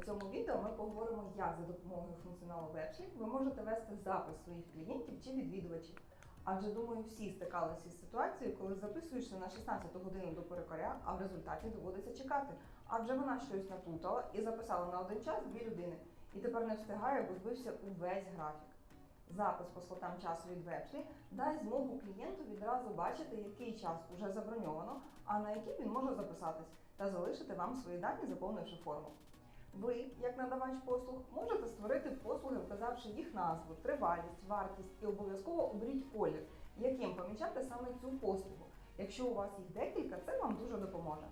У цьому відео ми поговоримо, як за допомогою функціоналу WebSlip ви можете вести запис своїх клієнтів чи відвідувачів. Адже думаю, всі стикалися з ситуацією, коли записуєшся на 16 годину до перукаря, а в результаті доводиться чекати. Адже вона щось наплутала і записала на один час дві людини, і тепер не встигає, бо збився увесь графік. Запис по слотам часу від WebSlip дасть змогу клієнту відразу бачити, який час вже заброньовано, а на який він може записатись, та залишити вам свої дані, заповнивши форму. Ви, як надавач послуг, можете створити послуги, вказавши їх назву, тривалість, вартість і обов'язково оберіть колір, яким помічати саме цю послугу. Якщо у вас їх декілька, це вам дуже допоможе.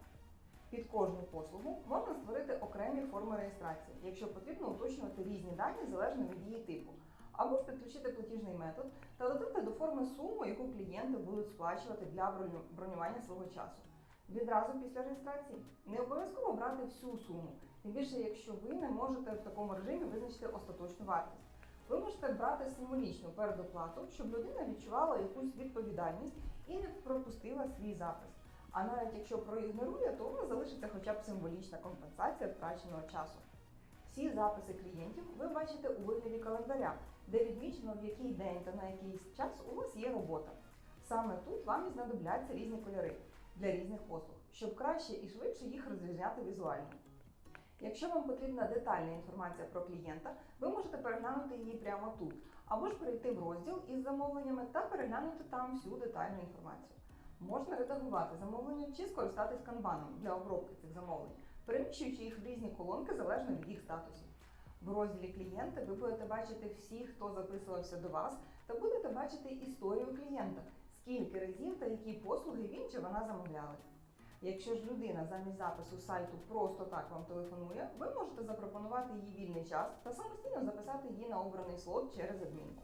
Під кожну послугу можна створити окремі форми реєстрації, якщо потрібно уточнювати різні дані залежно від її типу, або ж підключити платіжний метод та додати до форми суму, яку клієнти будуть сплачувати для бронювання свого часу. Відразу після реєстрації не обов'язково брати всю суму, тим більше, якщо ви не можете в такому режимі визначити остаточну вартість. Ви можете брати символічну передоплату, щоб людина відчувала якусь відповідальність і не пропустила свій запис. А навіть якщо проігнорує, то вас залишиться хоча б символічна компенсація втраченого часу. Всі записи клієнтів ви бачите у вигляді календаря, де відмічено в який день та на який час у вас є робота. Саме тут вам і знадобляться різні кольори для різних послуг, щоб краще і швидше їх розрізняти візуально. Якщо вам потрібна детальна інформація про клієнта, ви можете переглянути її прямо тут, або ж перейти в розділ із замовленнями та переглянути там всю детальну інформацію. Можна редагувати замовлення чи скористатись канбаном для обробки цих замовлень, переміщуючи їх в різні колонки залежно від їх статусів. В розділі клієнти ви будете бачити всіх, хто записувався до вас, та будете бачити історію клієнта, скільки разів та які послуги він чи вона замовляли. Якщо ж людина замість запису сайту просто так вам телефонує, ви можете запропонувати їй вільний час та самостійно записати її на обраний слот через адмінку.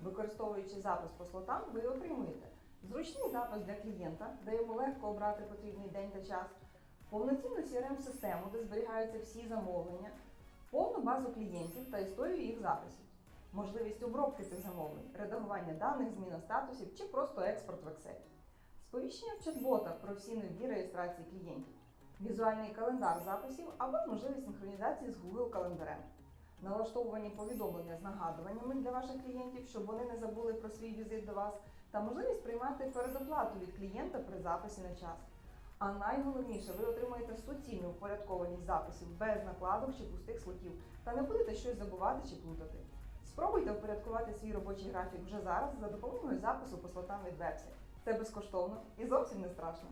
Використовуючи запис по слотам, ви отримуєте зручний запис для клієнта, де йому легко обрати потрібний день та час, повноцінну CRM-систему, де зберігаються всі замовлення, повну базу клієнтів та історію їх записів, можливість обробки цих замовлень, редагування даних, зміна статусів чи просто експорт в Excel. Сповіщення в чат-бота про всі нові реєстрації клієнтів, візуальний календар записів або можливість синхронізації з Google календарем, налаштовувані повідомлення з нагадуваннями для ваших клієнтів, щоб вони не забули про свій візит до вас, та можливість приймати передоплату від клієнта при записі на час. А найголовніше, ви отримаєте суцільну упорядкованість записів без накладок чи пустих слотів, та не будете щось забувати чи плутати. Спробуйте впорядкувати свій робочий графік вже зараз за допомогою запису по слотам від вебсі. Це безкоштовно і зовсім не страшно.